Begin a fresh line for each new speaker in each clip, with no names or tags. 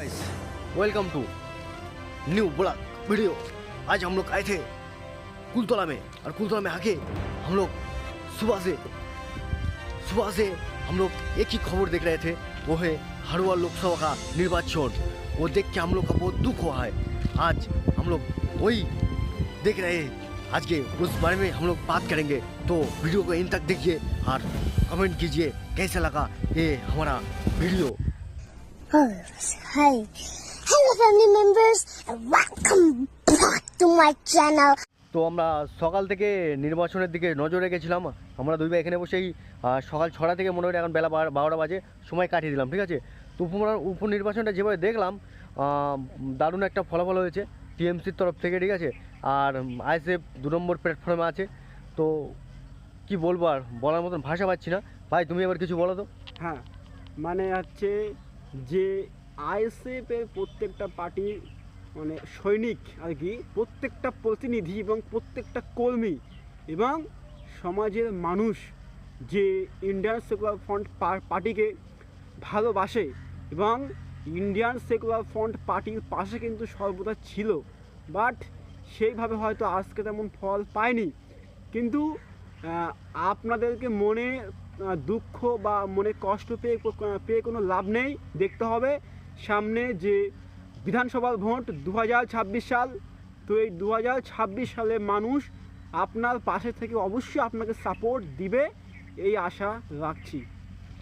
Welcome to new blog video आज हम लोग आए थे कुलतला में। और कुलतला में आके हम लोग सुबह से सुबह से हम लोग एक ही खबर देख रहे थे। वो है हरवा लोकसभा का निर्वाचन। वो देख के हम लोग का बहुत दुख हुआ है। आज हम लोग वही देख रहे हैं। आज के उस बारे में हम लोग बात करेंगे। तो वीडियो को इन तक देखिए और कमेंट कीजिए, कैसा लगा ये हमारा video?
Oh, hi. Hello, family members, and welcome back to my channel.
তো আমরা সকাল থেকে নির্বাচনের দিকে নজর রেখেছিলাম। আমরা দুই ভাই এখানে বসেই সকাল ছটা থেকে মনে হয় এখন বেলা বার- বারোটা বাজে সময় কাটিয়ে দিলাম ঠিক আছে? তো উপ উপনির্বাচনটা যেভাবে দেখলাম দারুণ একটা ফলাফল হয়েছে টিএমসির তরফ থেকে ঠিক আছে? আর আইএসএফ দু নম্বর প্ল্যাটফর্মে আছে। তো কি বলব আর বলার মতন ভাষা পাচ্ছি না। ভাই তুমি এবার কিছু বলো তো।
হ্যাঁ মানে হচ্ছে যে আইএসএফ এর প্রত্যেকটা পার্টির মানে সৈনিক আর কি, প্রত্যেকটা প্রতিনিধি এবং প্রত্যেকটা কর্মী এবং সমাজের মানুষ যে ইন্ডিয়ান সেকুলার ফ্রন্ট পার্টিকে ভালোবাসে এবং ইন্ডিয়ান সেকুলার ফ্রন্ট পার্টির পাশে কিন্তু সর্বদা ছিল বাট সেইভাবে হয়তো আজকে তেমন ফল পায়নি। কিন্তু আপনাদেরকে মনে দুঃখ বা মনে কষ্ট পেয়ে পেয়ে কোনো লাভ নেই। দেখতে হবে, সামনে যে বিধানসভা ভোট দু হাজার ছাব্বিশ সাল, তো এই দু হাজার ছাব্বিশ সালে মানুষ আপনার পাশে থেকে অবশ্যই আপনাকে সাপোর্ট দিবে, এই আশা রাখছি।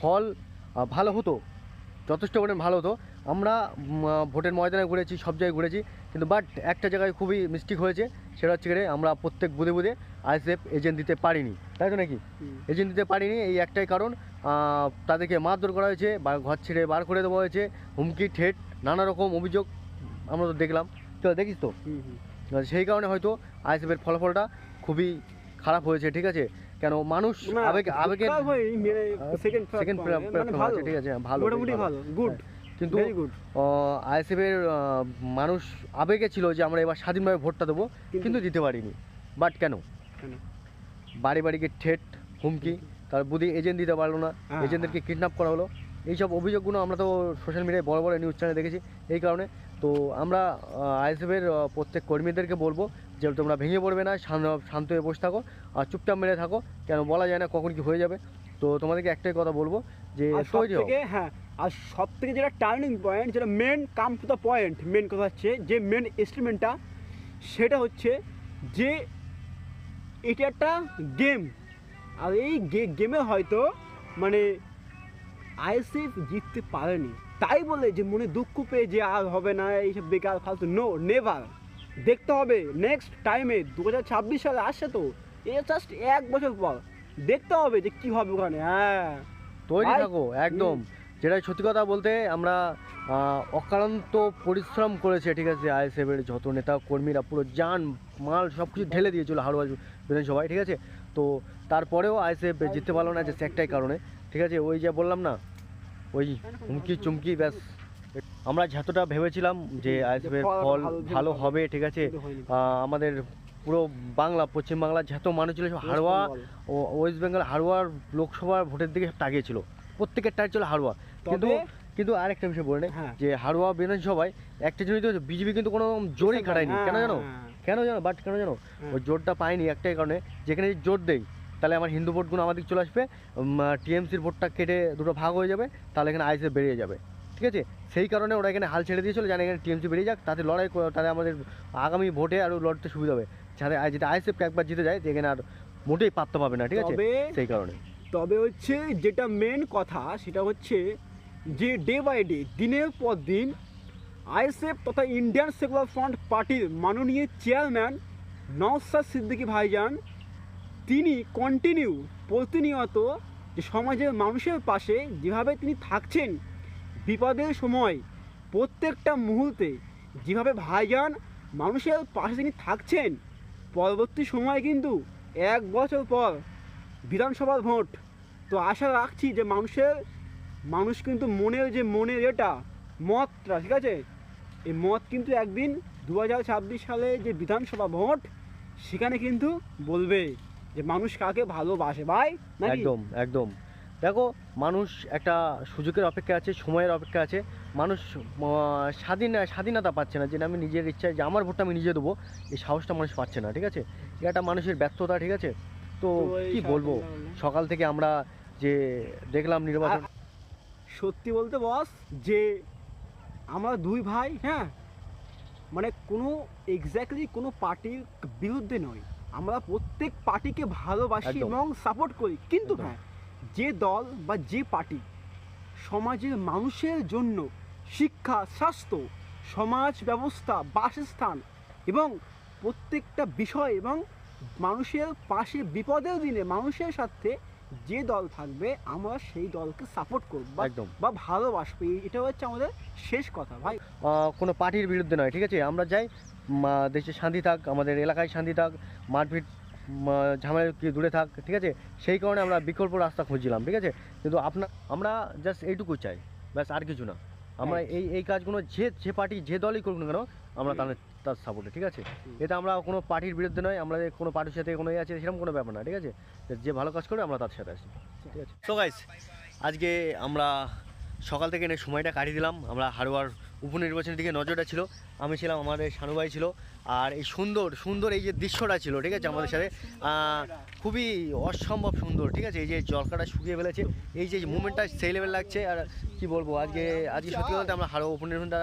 ফল ভালো হতো। যথেষ্ট পরিমাণ ভালো হতো আমরা ভোটের ময়দানে ঘুরেছি সব জায়গায় ঘুরেছি কিন্তু বাট একটা জায়গায় খুবই মিস্টেক হয়েছে সেটা হচ্ছে গিয়ে আমরা প্রত্যেক বুধে বুধে আইএসএফ এজেন্ট দিতে পারিনি। তাই তো নাকি? এজেন্ট দিতে পারিনি এই একটাই কারণ তাদেরকে মারধর করা হয়েছে বা ঘর ছেড়ে বার করে দেওয়া হয়েছে হুমকি ঠেট নানা রকম অভিযোগ আমরা তো দেখলাম। তো দেখিস তো? সেই কারণে হয়তো আইএসএফের ফলাফলটা খুবই খারাপ হয়েছে ঠিক আছে? কেন মানুষ আবেগ
second
সেকেন্ড
মানে
ঠিক আছে ভালো
মোটামুটি ভালো গুড
কিন্তু
ভেরি গুড
আইএসএফের মানুষ আবেগে ছিল যে আমরা এবার স্বাধীনভাবে ভোটটা দেবো
কিন্তু-
কিন্তু দিতে পারিনি। বাট কেন?
কেন?
বাড়ি বাড়িকে ঠেট হুমকি তার বুধি এজেন্ট দিতে পারল না
হ্যাঁ,
এজেন্টদেরকে কিডন্যাপ করা হলো। এইসব অভিযোগগুলো আমরা তো সোশ্যাল মিডিয়ায় বড় বড় নিউজ চ্যানেলে দেখেছি এই কারণে। তো আমরা আইএসএফের প্রত্যেক কর্মীদেরকে বলব যে তোমরা ভেঙে পড়বে না শান্ত- হয়ে বসে থাকো আর চুপচাপ মেরে থাকো। কেন বলা যায় না কখন কি হয়ে যাবে। তো তোমাদেরকে একটাই কথা বলব যে
হ্যাঁ আর সব থেকে যেটা টার্নিং পয়েন্ট যেটা main come to the point main কথা হচ্ছে যে মেন এস্টিমেন্টটা সেটা হচ্ছে যে এটা একটা গেম আর এই গেমে হয়তো মানে আইএসএফ জিততে পারেনি। তাই বলে যে মনে দুঃখ পেয়ে যে আর হবে না এইসব বেকার ফালতু নো নেভার দেখতে হবে। নেক্সট টাইমে দু হাজার ছাব্বিশ সালে আসছে তো এ জাস্ট এক বছর পর। দেখতে হবে যে কী হবে ওখানে হ্যাঁ।
তৈরি থাকো একদম। যেটা সত্যি কথা বলতে আমরা অক্লান্ত পরিশ্রম করেছে ঠিক আছে আইএসএফের যত নেতা কর্মীরা পুরো যান মাল সব কিছু ঢেলে দিয়েছিল হাড়ুয়া বিধানসভায় ঠিক আছে? তো তারপরেও আইএসএফ জিততে পারল না যে একটাই কারণে ঠিক আছে? ওই যে বললাম না ওই হুমকি চুমকি ব্যাস। আমরা যতটা ভেবেছিলাম যে আইএসএফের
ফল ভালো।
হবে ঠিক আছে আমাদের পুরো বাংলা পশ্চিম বাংলা যত মানুষ ছিল সব হাড়োয়া ও ওয়েস্ট বেঙ্গল হাড়োয়ার লোকসভার ভোটের দিকে তাকিয়ে ছিল প্রত্যেকের টাইট ছিল হাড়োয়া কিন্তু কিন্তু আরেকটা বিষয় বলে
হ্যাঁ।
যে হাড়োয়া বিধানসভায় একটা জিনিস তো বিজেপি কিন্তু কোনো জোরই খাটায়নি কেন জানো
হ্যাঁ।
কেন জানো বাট কেন জানো
হ্যাঁ।
ওই জোরটা পায়নি একটাই কারণে যেখানে যদি জোর দেই তাহলে আমার হিন্দু ভোটগুলো আমাদের চলে আসবে টিএমসির ভোটটা কেটে দুটো ভাগ হয়ে যাবে তাহলে এখানে আইসে বেরিয়ে যাবে ঠিক আছে? সেই কারণে ওরা এখানে হাল ছেড়ে দিয়েছিল জানে এখানে টিএমসি বেরিয়ে যাক। তাতে লড়াই করে- তাহলে আমাদের আগামী ভোটে আরও লড়তে সুবিধা হবে। যাতে যেটা আইএসএফ একবার জিতে যায় এখানে আর মোটেই পাত্তা পাবে না ঠিক আছে? সেই কারণে।
তবে হচ্ছে যেটা মেন কথা সেটা হচ্ছে যে ডে বাই ডে দিনের পর দিন আইএসএফ তথা ইন্ডিয়ান সেকুলার ফ্রন্ট পার্টির মাননীয় চেয়ারম্যান নওসাদ সিদ্দিকি ভাইজান তিনি কন্টিনিউ প্রতিনিয়ত যে সমাজের মানুষের পাশে যেভাবে তিনি থাকছেন বিপদের সময় প্রত্যেকটা মুহূর্তে যেভাবে ভাইজান মানুষের পাশে তিনি থাকছেন, পরবর্তী সময় কিন্তু এক বছর পর বিধানসভার ভোট। তো আশা রাখছি যে মানুষের, মানুষ কিন্তু মনের যে মনের এটা, মতটা, ঠিক আছে? এই মত কিন্তু একদিন দু হাজার ছাব্বিশ সালে যে বিধানসভা ভোট, সেখানে কিন্তু বলবে যে মানুষ কাকে ভালোবাসে। ভাই
একদম একদম। দেখো মানুষ একটা সুযোগের অপেক্ষা আছে সময়ের অপেক্ষা আছে। মানুষ স্বাধীন স্বাধীনতা পাচ্ছে না। যেটা আমি নিজের ইচ্ছায় যে আমার ভোটটা আমি নিজে দেবো এই সাহসটা মানুষ পাচ্ছে না ঠিক আছে? এটা মানুষের ব্যর্থতা ঠিক আছে? তো কি বলব? সকাল থেকে আমরা যে দেখলাম নির্বাচন
সত্যি বলতে বস যে আমরা দুই ভাই হ্যাঁ? মানে কোনো এক্স্যাক্টলি কোনো পার্টির বিরুদ্ধে নয়। আমরা প্রত্যেক পার্টিকে ভালোবাসি এবং সাপোর্ট করি। কিন্তু হ্যাঁ যে দল বা যে পার্টি সমাজের মানুষের জন্য শিক্ষা স্বাস্থ্য সমাজ ব্যবস্থা বাসস্থান এবং প্রত্যেকটা বিষয় এবং মানুষের পাশে বিপদের দিনে মানুষের সাথে যে দল থাকবে আমরা সেই দলকে সাপোর্ট করব
একদম।
বা ভালোবাসবো। এটা হচ্ছে আমাদের শেষ কথা ভাই।
কোনো পার্টির বিরুদ্ধে নয় ঠিক আছে? আমরা যাই দেশে শান্তি থাক আমাদের এলাকায় শান্তি থাক মারপিট ঝামেলা কি দূরে থাক ঠিক আছে? সেই কারণে আমরা বিকল্প রাস্তা খুঁজছিলাম ঠিক আছে? কিন্তু আপনার আমরা জাস্ট এইটুকু চাই ব্যাস আর কিছু না। আমরা এই এই কাজগুলো যে যে পার্টি যে দলই করুক না কেন আমরা তার তার সাপোর্টে ঠিক আছে? এটা আমরা কোনো পার্টির বিরুদ্ধে নয় আমরা কোনো পার্টির সাথে কোনো ইয়ে আছে সেরকম কোনো ব্যাপার না ঠিক আছে? যে ভালো কাজ করবে আমরা তার সাথে আছি ঠিক আছে? তো গাইস আজকে আমরা সকাল থেকে এনে সময়টা কাটিয়ে দিলাম আমরা হারোয়ার উপনির্বাচনের দিকে নজরটা ছিল। আমি ছিলাম, আমাদের শানুভাই ছিল। আর এই সুন্দর সুন্দর এই যে দৃশ্যটা ছিল, ঠিক আছে, আমাদের সাথে খুবই অসম্ভব সুন্দর, ঠিক আছে, এই যে জলকাটা শুকিয়ে ফেলেছে, এই যে মুভমেন্টটা সেই লেভেল লাগছে। আর কি বলব, আজকে আজকে সত্যি বলতে আমরা হারো উপনির্বাচনটা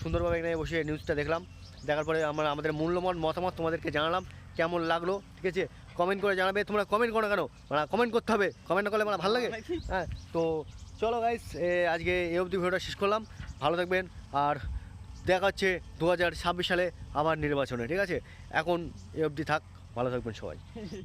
সুন্দরভাবে এখানে বসে নিউজটা দেখলাম। দেখার পরে আমরা আমাদের মূল্যবান মতামত তোমাদেরকে জানালাম, কেমন লাগল, ঠিক আছে কমেন্ট করে জানাবে। তোমরা কমেন্ট করো কেন? মানে কমেন্ট করতে হবে কমেন্ট না করলে মানে ভালো লাগে। হ্যাঁ তো চলো গাইস আজকে এই অবধি ভিডিওটা শেষ করলাম। ভালো থাকবেন। আর দেখা হচ্ছে দু হাজার ছাব্বিশ সালে আবার নির্বাচনে, ঠিক আছে? এখন এ অবধি থাক, ভালো থাকবেন সবাই।